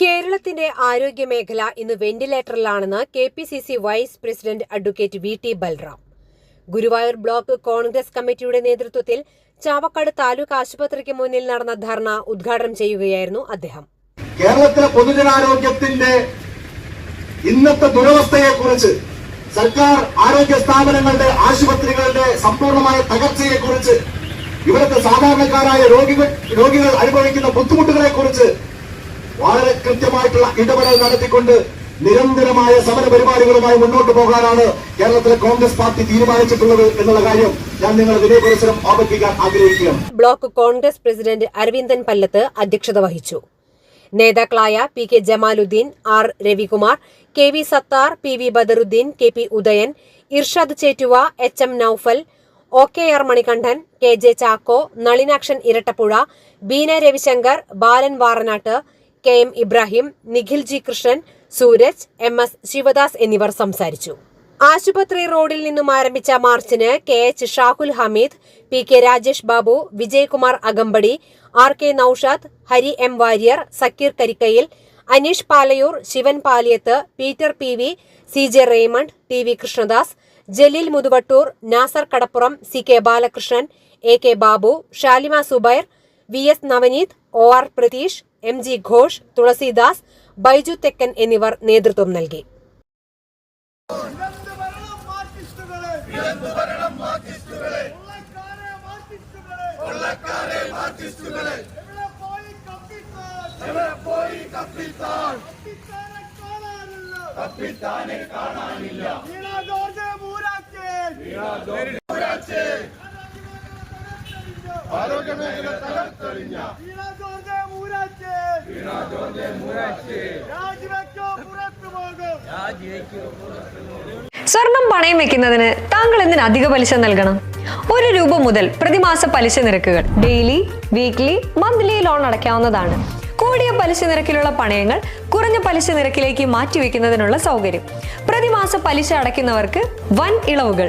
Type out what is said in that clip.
കേരളത്തിന്റെ ആരോഗ്യ മേഖല ഇന്ന് വെന്റിലേറ്ററിലാണെന്ന് K P C C vice president advocate V T Balram. Guruvayur block Congress കമ്മിറ്റിയുടെ നേതൃത്വത്തിൽ ചാവക്കാട് താലൂക്ക് ആശുപത്രിക്ക് മുന്നിൽ നടന്ന ധർണ ഉദ്ഘാടനം ചെയ്യുകയായിരുന്നു അദ്ദേഹം. കേരളത്തിലെ പൊതുജനാരോഗ്യത്തിന്റെ ഇന്നത്തെ ദുരവസ്ഥയെക്കുറിച്ച് സർക്കാർ ആരോഗ്യ സ്ഥാപനങ്ങളുടെ ആശുപത്രികളുടെ സമ്പൂർണമായ തകർച്ചയെക്കുറിച്ച് ഇവിടുത്തെ സാധാരണക്കാരായ രോഗികൾ രോഗികൾ അനുഭവിക്കുന്ന ബുദ്ധിമുട്ടുകളെക്കുറിച്ച് വളരെ കൃത്യമായിട്ടുള്ള ഇടപെടൽ നടത്തിക്കൊണ്ട് നിരന്തരമായ സമര പരിപാടികളുമായി മുന്നോട്ട് പോകാനാണ് കേരളത്തിലെ കോൺഗ്രസ് പാർട്ടി തീരുമാനിച്ചിട്ടുള്ളത് എന്നുള്ള കാര്യം ഞാൻ നിങ്ങളെ വിനയപരിസരം ഓർമ്മിപ്പിക്കാൻ ആഗ്രഹിക്കുകയാണ്. Block Congress president Aravindan Pallath അധ്യക്ഷത വഹിച്ചു. നേതാക്കളായ P K Jamaluddin R Ravikumar K V Sathar P V Badaruddin K P Udayan Irshad Chettuva H M Naufal O K R Manikandan K J Chacko Nalinakshan Irattapuzha Beena Ravishankar Balan Varanattu K M Ibrahim Nikhil G Krishnan Suraj M S Shivadas എന്നിവർ സംസാരിച്ചു. ആശുപത്രി റോഡിൽ നിന്നും ആരംഭിച്ച മാർച്ചിന് K H Shahul Hameed P K Rajesh Babu Vijayakumar അകമ്പടി R K Naushad Hari M Warrier Sakir Karikkayil Aneesh Palayur Shivan Paliyath Peter P V C J Raymond T V Krishnadas Jaleel Muthuvattur Nasser Kadappuram C K Balakrishnan A K Babu Shalima Zubair V S Navaneeth O R Pratheesh M G Ghosh Thulasidas Baiju Thekkan എന്നിവർ നേതൃത്വം നൽകി. ഭരണം മാർക്സിസ്റ്റുകളെ കൊള്ളക്കാരെ മാർക്സിസ്റ്റുകളെ എവിടെ പോയി കപ്പിത്താൻ കപ്പിത്താനെ കാണാനില്ല വീണ George സ്വർണം പണയം വെക്കുന്നതിന് താങ്കൾ എന്തിന് അധിക പലിശ നൽകണം? ഒരു രൂപ മുതൽ പ്രതിമാസ പലിശ നിരക്കുകൾ ഡെയിലി വീക്ക്ലി മന്ത്ലി ലോൺ അടയ്ക്കാവുന്നതാണ്. കൂടിയ പലിശ നിരക്കിലുള്ള പണയങ്ങൾ കുറഞ്ഞ പലിശ നിരക്കിലേക്ക് മാറ്റിവെക്കുന്നതിനുള്ള സൗകര്യം. പ്രതിമാസ പലിശ അടയ്ക്കുന്നവർക്ക് വൻ ഇളവുകൾ.